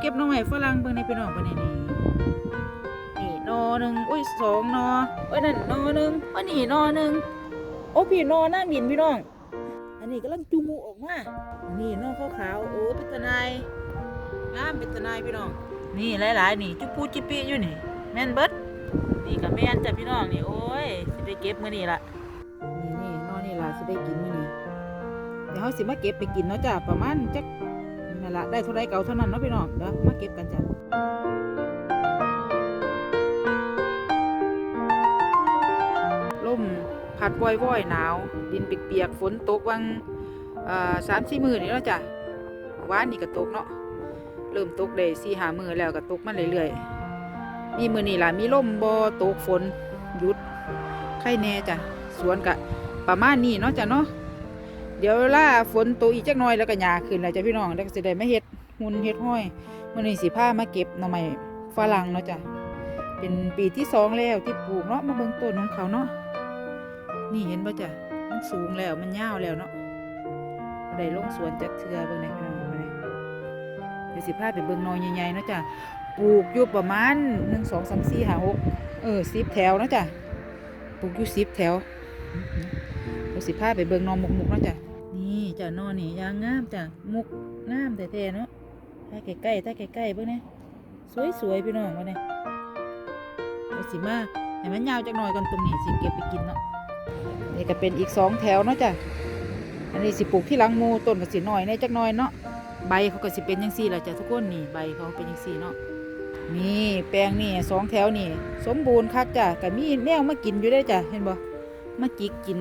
เก็บหน่อไม้ฝรั่งเบิ่งในพี่น้องเบิ่งในนี่นี่นอหนึ่งอุ้ยสองนอโอ้ยนั่นนอหนึ่งอันนี้นอหนึ่งโอ้พี่นอนั่งดินพี่น้อง อันนี้กำลังจูมูออกมานี่นอขาวๆโอ้เป็นตะนายงามเป็นตะนายพี่น้อง นี่หลายๆนี่จุ๊บปูจิปิอยู่นี่ แม่นเบิดนี่กับแม่นจ้ะพี่น้องนี่โอ้ยสิไปเก็บมื้อนี้ละนี่นี่นอนี่ล่ะสิได้กินมื้อนี้เดี๋ยวเฮาสิมาเก็บไปกินเนาะจ้ะประมาณจัก นั่นละได้เท่าไรเก่าเท่านั้นเนาะพี่น้องเดี๋ยวมาเก็บกันจ้ะลมพัดว่อยๆหนาว ดินเปียกๆฝนตกวังสามสี่มือนี่เนาะจ้ะวานนี่ก็ตกเนาะเริ่มตกได้สี่หามือแล้วก็ตกมาเรื่อยๆมีมือนี่ล่ะมีลมบ่ตกฝนหยุดไข่แน่จ้ะสวนกะประมาณนี้เนาะจ้ะเนาะ เดี๋ยวเวลาฝนตกอีกจักหน่อยแล้วก็หญ้าขึ้นแล้วจ้ะพี่น้องแล้วก็สิได้มาเฮ็ดหุ่นเฮ็ดห้อยมื้อนี้สิพามาเก็บหน่อไม้ฝรั่งเนาะจ้ะเป็นปีที่สองแล้วที่ปลูกเนาะมาเบิ่งต้นของเขาเนาะนี่เห็นบ่จ้ะมันสูงแล้วมันยาวแล้วเนาะได้ลงสวนจักเทือเบิ่งได้พี่น้องเบิ่งได้เดี๋ยวสิพาไปเบิ่งหนอใหญ่ๆเนาะจ้ะปลูกอยู่ประมาณ1 2 3 4 5 6เออ10แถวเนาะจ้ะปลูกอยู่10แถวเดี๋ยวสิพาไปเบิ่งนอมุกๆเนาะจ้ะ จ้ะนอนนี่ยางงามจ้ะมุกงามแต่แท้ๆเนาะถ้าใกล้ๆถ้าใกล้ๆเบิ่งเนี่ยสวยๆพี่น้องวะเนี่ยเดี๋ยวสิมาให้มันยาวจักหน่อยก่อนตรงนี้สิเก็บไปกินเนาะนี่ก็เป็นอีกสองแถวเนาะจ้ะอันนี้สิปลูกที่หลังมูต้นก็สิน้อยแน่จักหน่อยเนาะใบเขาก็สิเป็นจังซี่แหละจ้ะทุกคนนี่ใบเขาเป็นจังซี่เนาะนี่แปลงนี่สองแถวนี่ สมบูรณ์คักจ้ะก็มีแนวมากินอยู่ได้จ้ะเห็นบ่มาจิกกิน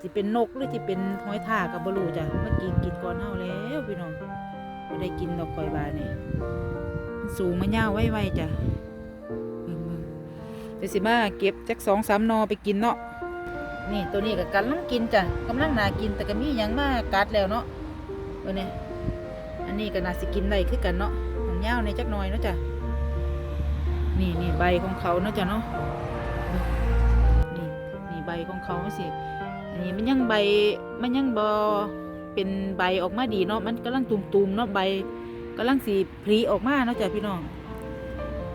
สิเป็นนกหรือสิเป็นหอยทากกับบรูจ้ะเมื่อกี้กินก่อนเฮาแล้วพี่น้องไม่ได้กินดอกคอยบานนี่สูงมันยาวไว้ๆจ้ะเดี๋ยวสิมาเก็บจักสองสามนอไปกินเนาะนี่ตัวนี้ก็กำลังกินจ้ะกำลังนากินแต่ก็มียังมากัดแล้วเนาะเออเนี่ยอันนี้ก็น่าสิกินได้คือกันเนาะมันยาวในจักหน่อยเนาะจ้ะนี่นี่ใบของเขาเนาะจ้ะเนาะนี่นี่ใบของเขาสิ อันนี้มันยังใบมันยังบอเป็นใบออกมาดีเนาะมันกำลังตุ่มๆเนาะใบกำลังสีผลิออกมาเนาะจ้ะพี่น้อง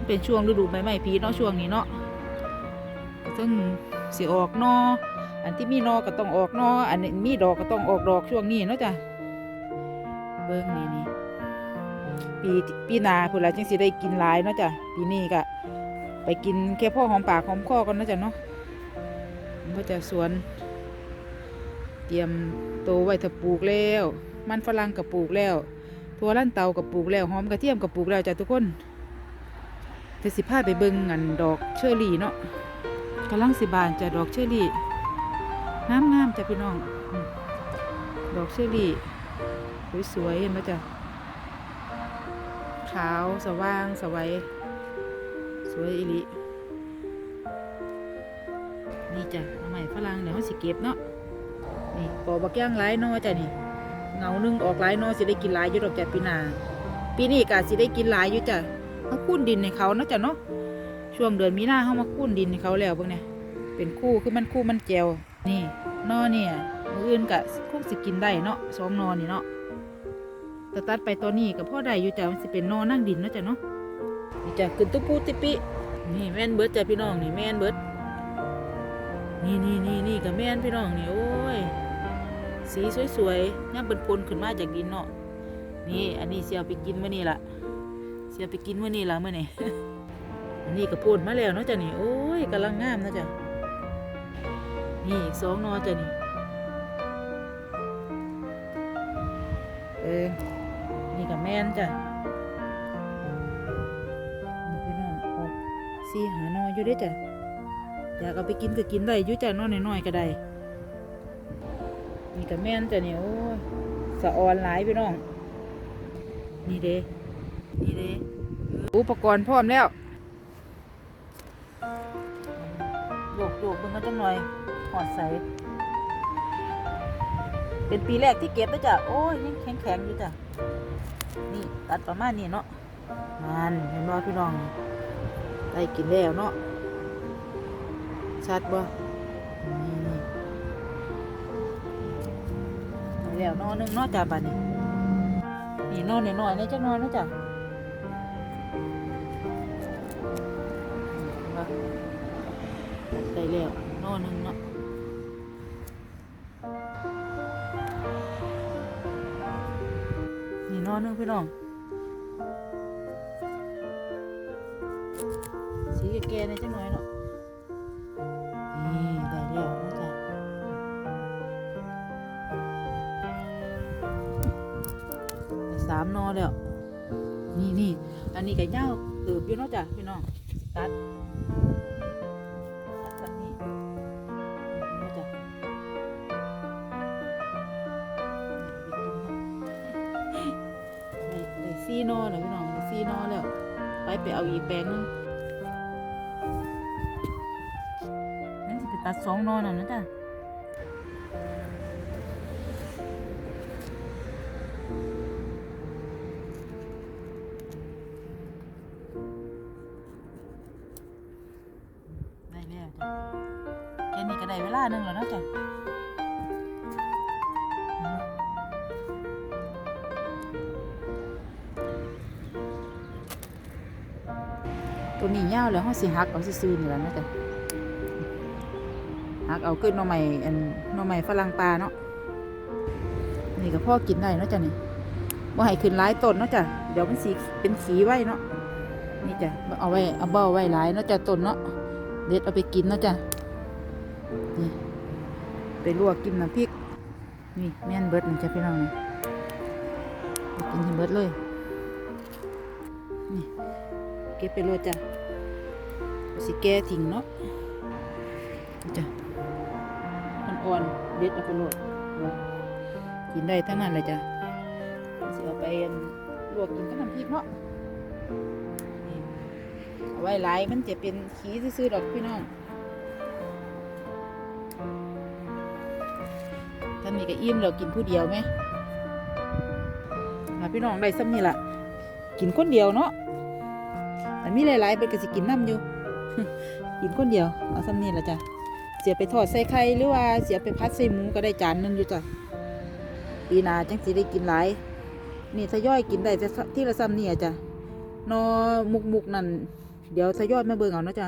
เป็นช่วงฤดูใบไม้ผลิเนาะช่วงนี้เนาะซึ่งสีออกนออันที่มีนอก็ต้องออกนออันนี้มีดอกก็ต้องออกดอกช่วงนี้เนาะจ้ะเบิ้งนี่นี่ปีปีนาพุ่นละจังสิได้กินหลายเนาะจ้ะปีนี้ก็ไปกินแค่พ่อหอมปากหอมคอกันเนาะจ้ะเนาะก็จะสวน เตรียมโตวไว้ถ้าปลูกแล้ว มันฝรั่งกับปลูกแล้วทั่วลั่นเตากับปลูกแล้วหอมกระเทียมกับปลูกแล้วจ้ะทุกคนจะสิพาไปเบิ่งอันดอกเชอรี่เนาะกำลังสิบานจ้ะดอกเชอรี่งามงามจ้ะพี่น้อง ดอกเชอรี่สวยๆเห็นไหมจ้ะขาวสว่างสวัยสวยอีลินี่จ้ะทำไมฝรั่งเดี๋ยวเขาสิเก็บเนาะ นี่ปอกบักย่างหลายนอจ้ะนี่เงาหนึ่งออกหลายนอสิได้กินหลายอยู่ดอกจ้ะปีหน้าปีนี้ก็สิได้กินหลายอยู่จ้ะเขาคุ้นดินให้เขาเนาะจ้ะเนาะช่วงเดือนมีนาเขามาคุ้นดินให้เขาแล้วเบิ่งเนี่ยเป็นคู่คือมันคู่มันแจวนี่นอเนี่ยมืออื่นก็คงสิกินได้เนาะสองนอนี่เนาะแต่ตัดไปตอนนี้ก็พอได้อยู่จ้ะมันสิเป็นนอนั่งดินเนาะจ้ะเนาะนี่จ้ะขึ้นตุ๊ปูติปินี่แม่นเบิร์ดจ้ะพี่น้องนี่แม่นเบิดนี่นี่นี่นี่กับแม่นพี่น้องนี่โอ้ย สีสวยๆย่ำเป็นพลขึ้นมาจากดินเนาะนี่ อันนี้เสียไปกินเมื่อนี่ละเสียไปกินเมื่อนี่ละเมื่อนี่อันนี้ก็พ่นมาแล้วเนาะจ้ะนี่โอ้ยกำลังงามนะจ้ะนี่อีกสองนอจ้ะนี่เออนี่กับแม่นจ้ะนี่พี่น้องออกสีหานออยู่เด้จ้ะอยากเอาไปกินก็กินได้อยู่จ้ะนอน้อยๆก็ได้ นี่ก็แม่นจ้ะนี่โอ้ยสะออนหลายพี่น้อง นี่เด้นี่เด้อุปกรณ์พร้อมแล้วโยกโยกเบิ่งกันจังหน่อยหอดใส เป็นปีแรกที่เก็บแล้วจ้ะโอ้ยยังแข็งแข็งอยู่จ้ะนี่ตัดประมาณนี้เนาะมันเห็นบ่พี่น้องได้กินแล้วเนาะชัดบ่ แล้วนอนึงนอจ้าบ้านนี้นี่นอนน้อยๆนี่จักนอนนะจ้ะได้แล้วนอนนึงเนาะนี่นอนนึงพี่น้องสีแก่ๆนี่จักน้อยเนาะามนอแล้ว นี่นี่อันนี้ก็ยาวเติบอยู่เนาะจ้ะพี่น้องตัดตัดนี้เนาะจ้ะได้ได้สี่นอแล้วพี่น้องได้สี่นอแล้ว ไปไปเอาอีแปลงนึงนั่นสิไปตัดสองนอน่ะนะจ๊ะ หนึ่งแล้วเนะจ้ะอืมตัวนี้ยาวแล้วเฮาสิหักเอาซื่อๆนี่แหละเนาะจ้ะหักเอาขึ้นนอใหม่อันนอใหม่ฝรั่งปลาเนาะนี่ก็พ่อกินได้เนาะจ้ะนี่บ่ให้ขึ้นหลายต้นเนาะจ้ะเดี๋ยวมันสีเป็นสีไว้เนาะนี่จ้ะเอาไว้เอาเบ้าไว้หลายเนาะจ้ะต้นเนาะเด็ดเอาไปกินเนาะจ้ะ นี่ไปลวกกินน้ำพริก นี่แม่นเบิดนี่จ้ะพี่น้องนี่ไปกินให้เบิดเลย นี่เก็บไปรวดจ้ะสิแก้ทิ้งเนาะนี่จ้ะอ่อนๆเด็ดเอาไปรวดกินได้ทั้งนั้นเลยจ้ะสิเอาไปลวกกินกับน้ำพริกเนาะเอาไว้หลายมันจะเป็นขี้ซื่อๆดอกพี่น้อง นนี้ก็อิ่มแล้วกินผู้เดียวไหมมาพี่น้องได้ซ้ำนี่ล่ะกินคนเดียวเนาะแต่มีหลายๆเป็นก็สิกินน้ำอยู่ กินคนเดียวเอาซ้ำนี่ละจ้ะเสียไปทอดใส่ไข่หรือว่าเสียไปพัดใส่หมูก็ได้จานนึงอยู่จ้ะปีนาจังสิได้กินหลายนี่ทยอยกินได้ที่ละซ้ำนี่อะจ้ะนอมุกมุกนั่นเดี๋ยวทยอยมาเบิ่งเอาเนาะจ้ะ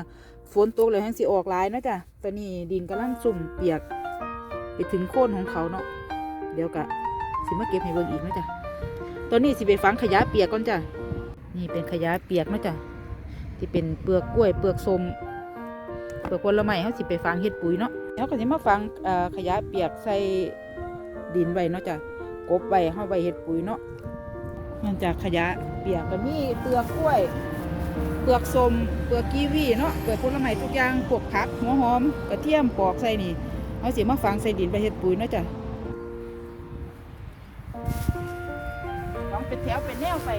ฝนตกเลยแห้งสิออกหลายเนาะจ้ะตอนนี้ดินกำลังสุ่มเปียก ไปถึงโคนของเขาเนาะเดี๋ยวกะสิมาเก็บให้เบิ่งอีกนะจ้ะตอนนี้สิไปฝังขยะเปียกก่อนจ้ะนี่เป็นขยะเปียกนะจ้ะที่เป็นเปลือกกล้วยเปลือกส้มเปลือกผลไม้เขาสิไปฝังเฮ็ดปุ๋ยเนาะแล้วก็สิมาฝังเอ่อขยะเปียกใส่ดินไว้เนาะจ้ะกบไว้เฮาไว้เฮ็ดปุ๋ยเนาะมันจากขยะเปียกก็มีเปลือกกล้วย เปลือกส้มเปลือกกีวีเนาะเปลือกผลไม้ทุกอย่างพวกผักหัวหอมกระเทียมปอกใส่นี่ เอาสิมาฝังใส่ดินไปเฮ็ดปุ๋ยเนาะจ้ะฝังเป็นแถวเป็นแนวไป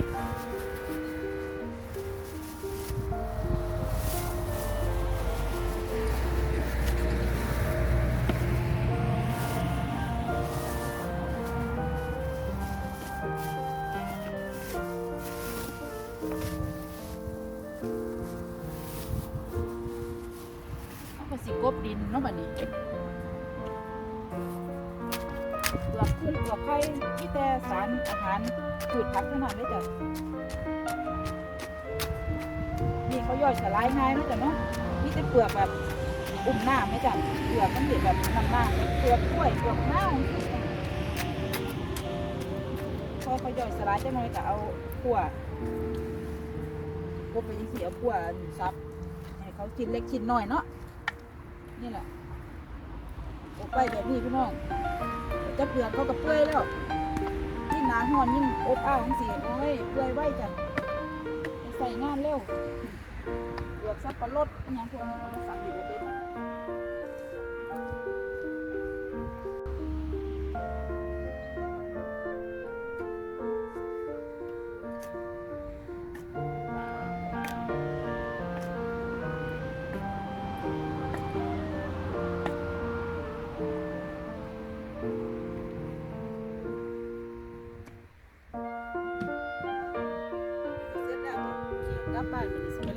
เอาก็สิกบดินเนาะบัดนี้ เปลือกกุ้งเปลือกไข่ที่แต่สารอาหารพืชผักเท่านั้นเลยจ้ะนี่เขาย่อยสลายง่ายเนาะจ้ะเนาะนี่จะเปลือกแบบอุ่มหน้ำไหมจ้ะเปลือกมันเด็ดแบบน้ำน้ำเปลือกกล้วยเปลือกมะนาวพอเขาย่อยสลายจะน้อยก็เอาขั่วพวกไปยังสีเอาขั่วซับให้เขาชิ้นเล็กชิ้นน้อยเนาะนี่แหละอบไปแบบนี้พี่น้อง จะเปลือกเขากับเปื่อยแล้วยิ่งหนาหอนยิ่งอบอ้าวของสีโอ้ยเปื่อยไว้จังใส่งานเร็วเปลือกสับปะรดอย่างพวกนี้เราสั่งอยู่เป็น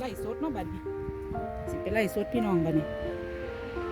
ไล่สดเนาะบัดนี้สิไปไล่สดพี่น้องบัดนี้